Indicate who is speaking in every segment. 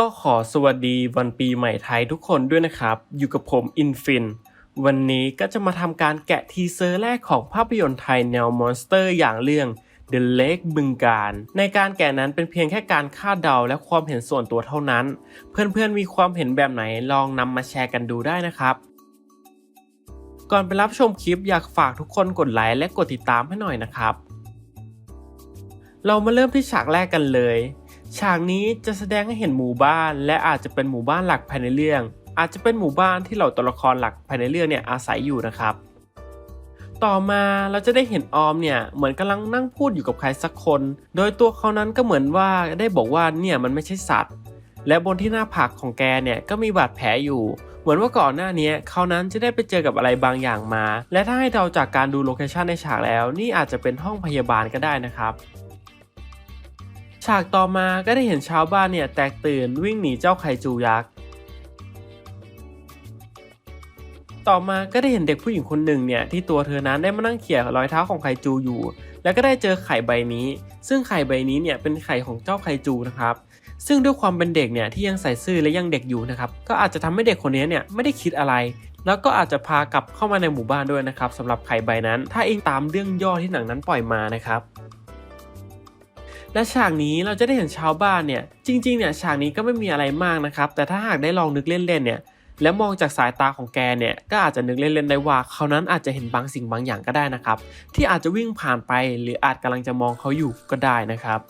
Speaker 1: ก็ขอสวัสดีวันปีใหม่ไทยทุกคนด้วยนะครับ อยู่กับผมอินฟินวันนี้ก็จะมาทำการแกะทีเซอร์แรกของภาพยนตร์ไทยแนวมอนสเตอร์อย่างเรื่อง The Lake บึงการ ในการแกะนั้นเป็นเพียงแค่การคาดเดาและความเห็นส่วนตัวเท่านั้น เพื่อนๆมีความเห็นแบบไหนลองนำมาแชร์กันดูได้นะครับ ก่อนไปรับชมคลิปอยากฝากทุกคนกดไลค์และกดติดตามให้หน่อยนะครับ เรามาเริ่มที่ฉากแรกกันเลย ฉากนี้จะแสดงให้เห็นหมู่บ้าน และอาจจะเป็นหมู่บ้านหลักภายในเรื่อง อาจจะเป็นหมู่บ้านที่เหล่าตัวละครหลักภายในเรื่องเนี่ยอาศัยอยู่นะครับ ต่อมาเราจะได้เห็นออมเนี่ยเหมือนกำลังนั่งพูดอยู่กับใครสักคน โดยตัวเขานั้นก็เหมือนว่าได้บอกว่าเนี่ยมันไม่ใช่สัตว์ และบนที่หน้าผากของแกเนี่ยก็มีบาดแผลอยู่ เหมือนว่าก่อนหน้านี้เขานั้นจะได้ไปเจอกับอะไรบางอย่างมา และถ้าให้เดาจากการดูโลเคชันในฉากแล้ว นี่อาจจะเป็นห้องพยาบาลก็ได้นะครับ ฉากต่อมาก็ได้เห็นชาวบ้านเนี่ยแตกตื่นวิ่งหนีเจ้าไคจูยักษ์ ต่อมาก็ได้เห็นเด็กผู้หญิงคนหนึ่งเนี่ยที่ตัวเธอนั้นได้มานั่งเขี่ยรอยเท้าของไคจูอยู่ แล้วก็ได้เจอไข่ใบนี้ ซึ่งไข่ใบนี้เนี่ยเป็นไข่ของเจ้าไคจูนะครับ ซึ่งด้วยความเป็นเด็กเนี่ยที่ยังใส่ซื่อและยังเด็กอยู่นะครับ ก็อาจจะทำให้เด็กคนนี้เนี่ยไม่ได้คิดอะไร แล้วก็อาจจะพากลับเข้ามาในหมู่บ้านด้วยนะครับสำหรับไข่ใบนั้น ถ้าเองตามเรื่องย่อที่หนังนั้นปล่อยมานะครับ และฉากนี้เราจะได้เห็นชาวบ้านเนี่ย จริงๆเนี่ยฉากนี้ก็ไม่มีอะไรมากนะครับ แต่ถ้าหากได้ลองนึกเล่นๆเนี่ย แล้วมองจากสายตาของแกเนี่ย ก็อาจจะนึกเล่นๆได้ว่าเขานั้นอาจจะเห็นบางสิ่งบางอย่างก็ได้นะครับ ที่อาจจะวิ่งผ่านไปหรืออาจกำลังจะมองเขาอยู่ก็ได้นะครับ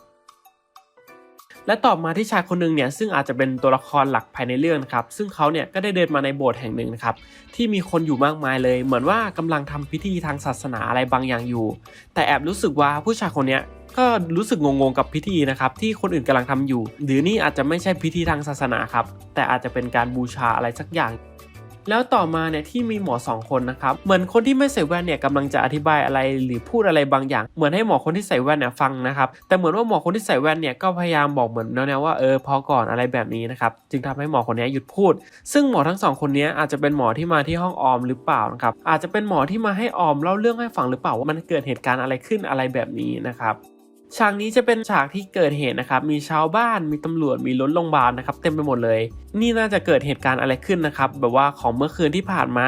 Speaker 1: และต่อมาที่ชายคนหนึ่งเนี่ยซึ่งอาจจะเป็นตัวละครหลักภายในเรื่องนะครับซึ่งเขาเนี่ยก็ได้เดินมาในโบสถ์แห่งหนึ่งนะครับที่มีคนอยู่มากมายเลย เหมือนว่ากำลังทำพิธีทางศาสนาอะไรบางอย่างอยู่ แต่แอบรู้สึกว่าผู้ชายคนเนี้ย ก็รู้สึกงงๆกับพิธีนะครับที่คนอื่นกำลังทำอยู่ หรือนี่อาจจะไม่ใช่พิธีทางศาสนาครับ แต่อาจจะเป็นการบูชาอะไรสักอย่างแล้วต่อมาเนี่ยที่มีหมอสองคนนะครับ เหมือนคนที่ไม่ใส่แว่นเนี่ยกำลังจะอธิบายอะไรหรือพูดอะไรบางอย่าง เหมือนให้หมอคนที่ใส่แว่นเนี่ยฟังนะครับ แต่เหมือนว่าหมอคนที่ใส่แว่นเนี่ยก็พยายามบอกเหมือนแนวๆว่าเออพอก่อนอะไรแบบนี้นะครับ จึงทำให้หมอคนนี้หยุดพูด ซึ่งหมอทั้งสองคนนี้อาจจะเป็นหมอที่มาที่ห้องออมหรือเปล่านะครับ อาจจะเป็นหมอที่มาให้ออมเล่าเรื่องให้ฟังหรือเปล่าว่ามันเกิดเหตุการณ์อะไรขึ้นอะไรแบบนี้นะครับ ฉากนี้จะเป็นฉากที่เกิดเหตุนะครับ มีชาวบ้าน มีตำรวจ มีรถโรงพยาบาลนะครับ เต็มไปหมดเลย นี่น่าจะเกิดเหตุการณ์อะไรขึ้นนะครับ แบบว่าของเมื่อคืนที่ผ่านมา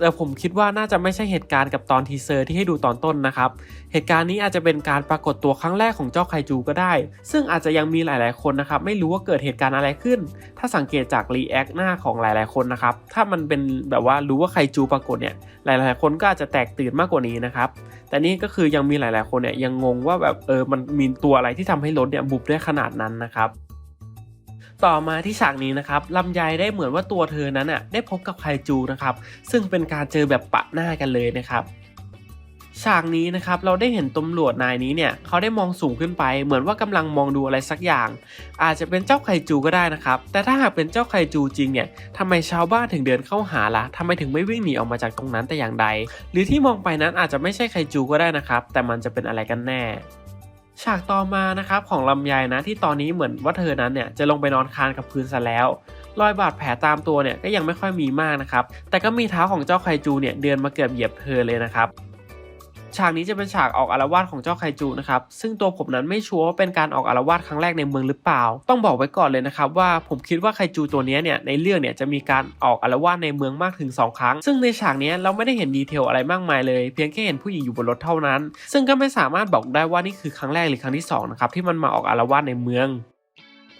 Speaker 1: แต่ผมคิดว่าน่าจะไม่ใช่เหตุการณ์กับตอนทีเซอร์ที่ให้ดูตอนต้นนะครับ เหตุการณ์นี้อาจจะเป็นการปรากฏตัวครั้งแรกของเจ้าไคจูก็ได้ ซึ่งอาจจะยังมีหลาย ๆ คนนะครับ ไม่รู้ว่าเกิดเหตุการณ์อะไรขึ้น ถ้าสังเกตจากรีแอคหน้าของหลาย ๆ คนนะครับ ถ้ามันเป็นแบบว่ารู้ว่าไคจูปรากฏเนี่ย หลาย ๆ คนก็อาจจะแตกตื่นมากกว่านี้นะครับ แต่นี่ก็คือยังมีหลาย ๆ คนเนี่ยยังงงว่าแบบเออมันมีตัวอะไรที่ทำให้รถเนี่ยบุบได้ขนาดนั้นนะครับ ต่อมาที่ฉากนี้นะครับลำไยได้เหมือนว่าตัวเธอนั้นอะได้พบกับไคจูนะครับ ซึ่งเป็นการเจอแบบปะหน้ากันเลยนะครับฉากนี้นะครับเราได้เห็นตำรวจนายนี้เนี่ยเขาได้มองสูงขึ้นไป เหมือนว่ากำลังมองดูอะไรสักอย่าง อาจจะเป็นเจ้าไคจูก็ได้นะครับแต่ถ้าหากเป็นเจ้าไคจูจริงเนี่ยทำไมชาวบ้านถึงเดินเข้าหาละ่ะทำไมถึงไม่วิ่งหนีออกมาจากตรงนั้นแต่อย่างใด หรือที่มองไปนั้นอาจจะไม่ใช่ไคจูก็ได้นะครับแต่มันจะเป็นอะไรกันแน่ ฉากต่อมานะครับของลำไยนะที่ตอนนี้เหมือนว่าเธอนั้นเนี่ยจะลงไปนอนคานกับพื้นซะแล้ว รอยบาดแผลตามตัวเนี่ยก็ยังไม่ค่อยมีมากนะครับ แต่ก็มีเท้าของเจ้าไคจูเนี่ยเดินมาเกือบเหยียบเธอเลยนะครับ ฉากนี้จะเป็นฉากออกอารวาสของเจ้าไคจูนะครับ ซึ่งตัวผมนั้นไม่ชัวร์ว่าเป็นการออกอารวาสครั้งแรกในเมืองหรือเปล่า ต้องบอกไว้ก่อนเลยนะครับว่าผมคิดว่าไคจูตัวนี้เนี่ยในเรื่องเนี่ยจะมีการออกอารวาสในเมืองมากถึง 2 ครั้ง ซึ่งในฉากนี้เราไม่ได้เห็นดีเทลอะไรมากมายเลย เพียงแค่เห็นผู้หญิงอยู่บนรถเท่านั้น ซึ่งก็ไม่สามารถบอกได้ว่านี่คือครั้งแรกหรือครั้งที่สองนะครับที่มันมาออกอารวาสในเมือง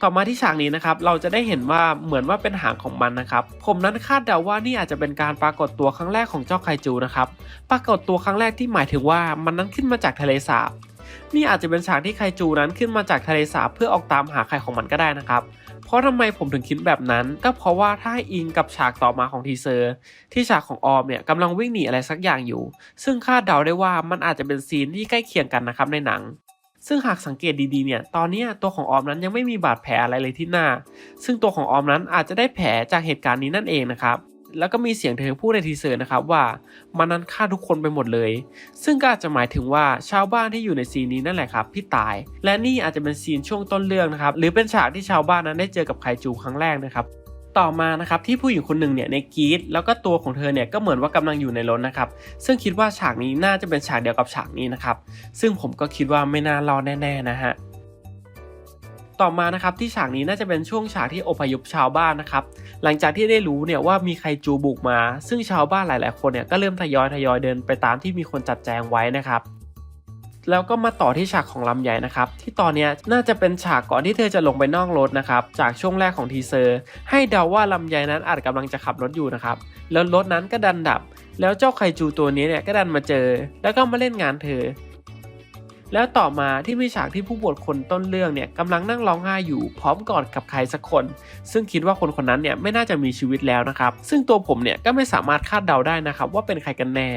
Speaker 1: ต่อมาที่ฉากนี้นะครับเราจะได้เห็นว่าเหมือนว่าเป็นหางของมันนะครับ ผมนั้นคาดเดาว่านี่อาจจะเป็นการปรากฏตัวครั้งแรกของเจ้าไคจูนะครับปรากฏตัวครั้งแรกที่หมายถึงว่ามันนั้นขึ้นมาจากทะเลสาบนี่อาจจะเป็นฉากที่ไคจูนั้นขึ้นมาจากทะเลสาบเพื่อออกตามหาไข่ของมันก็ได้นะครับ เพราะทำไมผมถึงคิดแบบนั้น ก็เพราะว่าถ้าอิงกับฉากต่อมาของทีเซอร์ ที่ฉากของออมเนี่ยกำลังวิ่งหนีอะไรสักอย่างอยู่ ซึ่งคาดเดาได้ว่ามันอาจจะเป็นซีนที่ใกล้เคียงกันนะครับในหนัง ซึ่งหากสังเกตดีๆเนี่ย ตอนนี้ตัวของออมนั้นยังไม่มีบาดแผลอะไรเลยที่หน้า ซึ่งตัวของออมนั้นอาจจะได้แผลจากเหตุการณ์นี้นั่นเองนะครับ แล้วก็มีเสียงเธอพูดในทีเซอร์นะครับว่ามันนั้นฆ่าทุกคนไปหมดเลย ซึ่งก็อาจจะหมายถึงว่าชาวบ้านที่อยู่ในซีนนี้นั่นแหละครับที่ตาย และนี่อาจจะเป็นซีนช่วงต้นเรื่องนะครับ หรือเป็นฉากที่ชาวบ้านนั้นได้เจอกับไคจูครั้งแรกนะครับ ต่อมานะครับที่ผู้หญิงคนหนึ่งเนี่ยในกรีดแล้วก็ตัวของเธอเนี่ยก็เหมือนว่ากำลังอยู่ในรถนะครับซึ่งคิดว่าฉากนี้น่าจะเป็นฉากเดียวกับฉากนี้นะครับซึ่งผมก็คิดว่าไม่น่ารอดแน่ ๆ นะฮะต่อมานะครับที่ฉากนี้น่าจะเป็นช่วงฉากที่อพยพชาวบ้านนะครับหลังจากที่ได้รู้เนี่ยว่ามีไครจูบุกมา ซึ่งชาวบ้านหลาย ๆ คนเนี่ยก็เริ่มทยอยทยอยเดินไปตามที่มีคนจัดแจงไว้นะครับ แล้วก็มาต่อที่ฉากของลำไยนะครับ ที่ตอนนี้น่าจะเป็นฉากก่อนที่เธอจะลงไปนอกรถนะครับ จากช่วงแรกของทีเซอร์ ให้เดาว่าลำไยนั้นอาจกำลังจะขับรถอยู่นะครับ แล้วรถนั้นก็ดันดับ แล้วเจ้าไคจูตัวนี้เนี่ยก็ดันมาเจอ แล้วก็มาเล่นงานเธอ แล้วต่อมาที่มีฉากที่ผู้บทคนต้นเรื่องเนี่ยกำลังนั่งร้องไห้อยู่พร้อมกอดกับใครสักคน ซึ่งคิดว่าคนคนนั้นเนี่ยไม่น่าจะมีชีวิตแล้วนะครับ ซึ่งตัวผมเนี่ยก็ไม่สามารถคาดเดาได้นะครับว่าเป็นใครกันแน่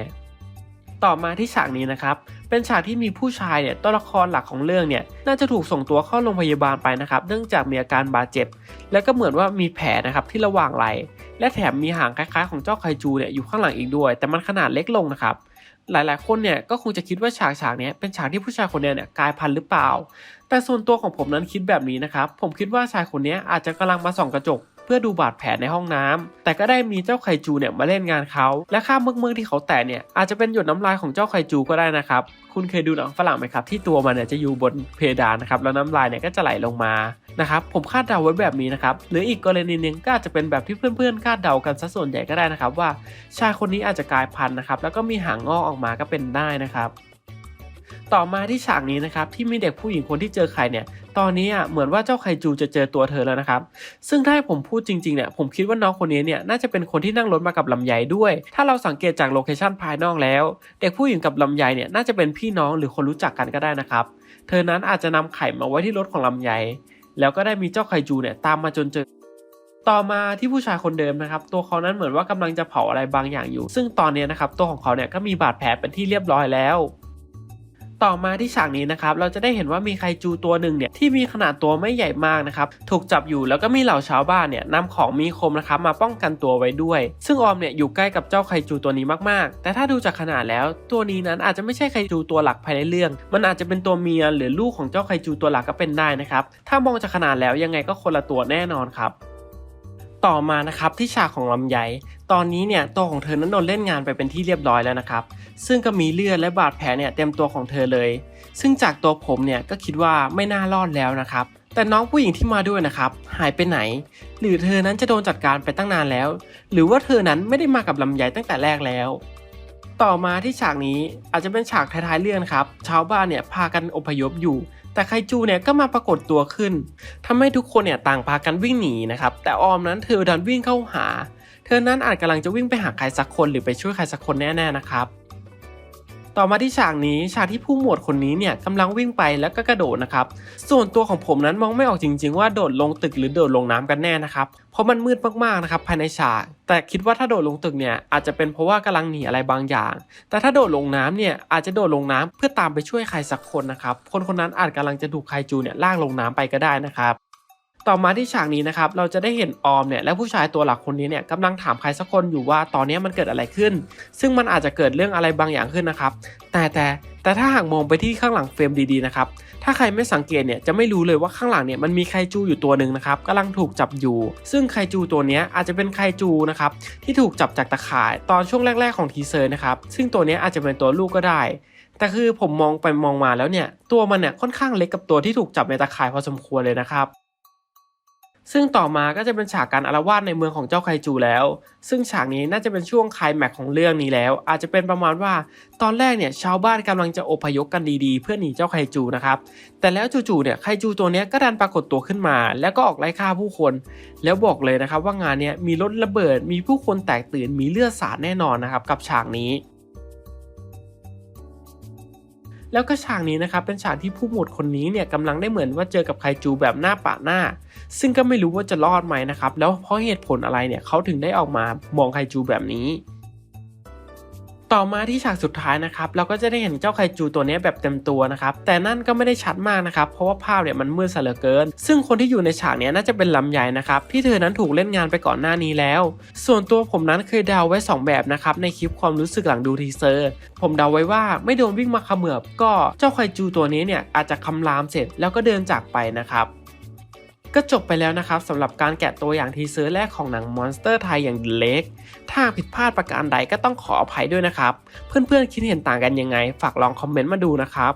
Speaker 1: ต่อมาที่ฉากนี้นะครับ เป็นฉากที่มีผู้ชายเนี่ยตัวละครหลักของเรื่องเนี่ยน่าจะถูกส่งตัวเข้าโรงพยาบาลไปนะครับเนื่องจากมีอาการบาดเจ็บ แล้วก็เหมือนว่ามีแผลนะครับที่ระหว่างไหลและแถมมีหางคล้ายๆ ของเจ้าไคจูเนี่ยอยู่ข้างหลังอีกด้วย แต่มันขนาดเล็กลงนะครับหลายๆ คนเนี่ยก็คงจะคิดว่าฉากฉากนี้เป็นฉากที่ผู้ชายคนนี้เนี่ยกลายพันธุ์หรือเปล่า แต่ส่วนตัวของผมนั้นคิดแบบนี้นะครับผมคิดว่าชายคนนี้อาจจะกำลังมาส่องกระจก พื่อดูบาดแผลในห้องน้ำแต่ก็ได้มีเจ้าไคจูเนี่ยมาเล่นงานเขาและค่าเมือกเมือกที่เขาแตะเนี่ยอาจจะเป็นหยดน้ำลายของเจ้าไคจูก็ได้นะครับคุณเคยดูหนังฝรั่งไหมครับ ที่ตัวมันเนี่ยจะอยู่บนเพดานนะครับแล้วน้ำลายเนี่ยก็จะไหลลงมานะครับผมคาดเดาไว้แบบนี้นะครับหรืออีกกรณีหนึ่งก็อาจจะเป็นแบบที่เพื่อนๆ คาดเดากันซะส่วนใหญ่ก็ได้นะครับ ว่าชายคนนี้อาจจะกลายพันธุ์นะครับแล้วก็มีหางงอกออกมาก็เป็นได้นะครับ ต่อมาที่ฉากนี้นะครับที่มีเด็กผู้หญิงคนที่เจอไข่เนี่ย ตอนนี้อะเหมือนว่าเจ้าไคจูจะเจอตัวเธอแล้วนะครับ ซึ่งถ้าผมพูดจริงๆเนี่ยผมคิดว่าน้องคนนี้เนี่ยน่าจะเป็นคนที่นั่งรถมากับลำไยด้วย ถ้าเราสังเกตจากโลเคชันภายนอกแล้ว เด็กผู้หญิงกับลำไยเนี่ยน่าจะเป็นพี่น้องหรือคนรู้จักกันก็ได้นะครับ เธอนั้นอาจจะนำไข่มาไว้ที่รถของลำไย แล้วก็ได้มีเจ้าไคจูเนี่ยตามมาจนเจอต่อมาที่ผู้ชายคนเดิมนะครับ ตัวเขานั้นเหมือนว่ากำลังจะเผาอะไรบางอย่างอยู่ ซึ่งตอนนี้นะครับตัวของเขาเนี่ยก็มีบาดแผลเป็นที่เรียบร้อยแล้ว ต่อมาที่ฉากนี้นะครับเราจะได้เห็นว่ามีไคจูตัวหนึ่งเนี่ยที่มีขนาดตัวไม่ใหญ่มากนะครับถูกจับอยู่แล้วก็มีเหล่าชาวบ้านเนี่ยนำของมีคมนะครับมาป้องกันตัวไว้ด้วย ซึ่งออมเนี่ยอยู่ใกล้กับเจ้าไคจูตัวนี้มากๆ แต่ถ้าดูจากขนาดแล้วตัวนี้นั้นอาจจะไม่ใช่ไคจูตัวหลักภายในเรื่อง มันอาจจะเป็นตัวเมียหรือลูกของเจ้าไคจูตัวหลักก็เป็นได้นะครับถ้ามองจากขนาดแล้วยังไงก็คนละตัวแน่นอนครับ ต่อมานะครับที่ฉากของลำไย ตอนนี้เนี่ยตัวของเธอนั้นโดนเล่นงานไปเป็นที่เรียบร้อยแล้วนะครับ ซึ่งก็มีเลือดและบาดแผลเนี่ยเต็มตัวของเธอเลย ซึ่งจากตัวผมเนี่ยก็คิดว่าไม่น่ารอดแล้วนะครับ แต่น้องผู้หญิงที่มาด้วยนะครับหายไปไหน หรือเธอนั้นจะโดนจัดการไปตั้งนานแล้ว หรือว่าเธอนั้นไม่ได้มากับลำไยตั้งแต่แรกแล้วต่อมาที่ฉากนี้อาจจะเป็นฉากท้ายๆเรื่องครับชาวบ้านเนี่ยพากันอพยพอยู่ แต่ไคจูเนี่ยก็มาปรากฏตัวขึ้นทำให้ทุกคนเนี่ยต่างพากันวิ่งหนีนะครับ แต่ออมนั้นเธอดันวิ่งเข้าหา เธอนั้นอาจกำลังจะวิ่งไปหาใครสักคนหรือไปช่วยใครสักคนแน่ๆนะครับ ต่อมาที่ฉากนี้ฉากที่ผู้หมวดคนนี้เนี่ยกำลังวิ่งไปแล้วก็กระโดดนะครับ ส่วนตัวของผมนั้นมองไม่ออกจริง ๆ ว่าโดดลงตึกหรือโดดลงน้ำกันแน่นะครับ เพราะมันมืดมากๆนะครับภายในฉาก แต่คิดว่าถ้าโดดลงตึกเนี่ยอาจจะเป็นเพราะว่ากำลังหนีอะไรบางอย่าง แต่ถ้าโดดลงน้ำเนี่ยอาจจะโดดลงน้ำเพื่อตามไปช่วยใครสักคนนะครับ คนคนนั้นอาจกำลังจะถูกไคจูเนี่ยลากลงน้ำไปก็ได้นะครับ ต่อมาที่ฉากนี้นะครับ เราจะได้เห็นออมเนี่ยและผู้ชายตัวหลักคนนี้เนี่ยกำลังถามใครสักคนอยู่ว่าตอนนี้มันเกิดอะไรขึ้น ซึ่งมันอาจจะเกิดเรื่องอะไรบางอย่างขึ้นนะครับ แต่แต่แต่ถ้าหากมองไปที่ข้างหลังเฟรมดีๆนะครับ ถ้าใครไม่สังเกตเนี่ยจะไม่รู้เลยว่าข้างหลังเนี่ยมันมีไคจูอยู่ตัวหนึ่งนะครับกำลังถูกจับอยู่ ซึ่งไคจูตัวนี้อาจจะเป็นไคจูนะครับที่ถูกจับจากตะข่ายตอนช่วงแรก ๆของทีเซอร์นะครับ ซึ่งตัวนี้อาจจะเป็นตัวลูกก็ได้ แต่คือผมมองไปมองมาแล้วเนี่ยตัวมันเนี่ยค่อนข้างเล็กกับตัวที่ถูกจับในตะข่ายพอสมควรเลยนะครับ ซึ่งต่อมาก็จะเป็นฉากการอาละวาดในเมืองของเจ้าไคจูแล้ว ซึ่งฉากนี้น่าจะเป็นช่วงไคลแม็กของเรื่องนี้แล้ว อาจจะเป็นประมาณว่า ตอนแรกเนี่ยชาวบ้านกำลังจะอพยพกันดีๆ เพื่อหนีเจ้าไคจูนะครับ แต่แล้วจู่ๆเนี่ยไคจูตัวนี้ก็ดันปรากฏตัวขึ้นมา แล้วก็ออกไล่ฆ่าผู้คน แล้วบอกเลยนะครับว่างานนี้มีรถระเบิด มีผู้คนแตกตื่น มีเลือดสาดแน่นอนนะครับกับฉากนี้ แล้วก็ฉากนี้นะครับเป็นฉากที่ผู้หมวดคนนี้เนี่ยกำลังได้เหมือนว่าเจอกับไคจูแบบหน้าปะหน้า ซึ่งก็ไม่รู้ว่าจะรอดไหมนะครับแล้วเพราะเหตุผลอะไรเนี่ยเขาถึงได้ออกมามองไคจูแบบนี้ ต่อมาที่ฉากสุดท้ายนะครับเราก็จะได้เห็นเจ้าไคจูตัวนี้แบบเต็มตัวนะครับแต่นั่นก็ไม่ได้ชัดมากนะครับเพราะว่าภาพเนี่ยมันมืดเหลือเกิน ซึ่งคนที่อยู่ในฉากเนี้ยน่าจะเป็นลำไยนะครับที่เธอนั้นถูกเล่นงานไปก่อนหน้านี้แล้ว ส่วนตัวผมนั้นเคยเดาไว้ 2 แบบนะครับในคลิปความรู้สึกหลังดูทีเซอร์ผมเดาไว้ว่าไม่โดนวิ่งมาขมือบก็เจ้าไคจูตัวนี้เนี่ยอาจจะคำรามเสร็จแล้วก็เดินจากไปนะครับ ก็จบไปแล้วนะครับสำหรับการแกะตัวอย่างทีเซอร์แรกของหนังมอนสเตอร์ไทยอย่างเล็ก ถ้าผิดพลาดประการใดก็ต้องขออภัยด้วยนะครับ เพื่อนๆคิดเห็นต่างกันยังไง ฝากลองคอมเมนต์มาดูนะครับ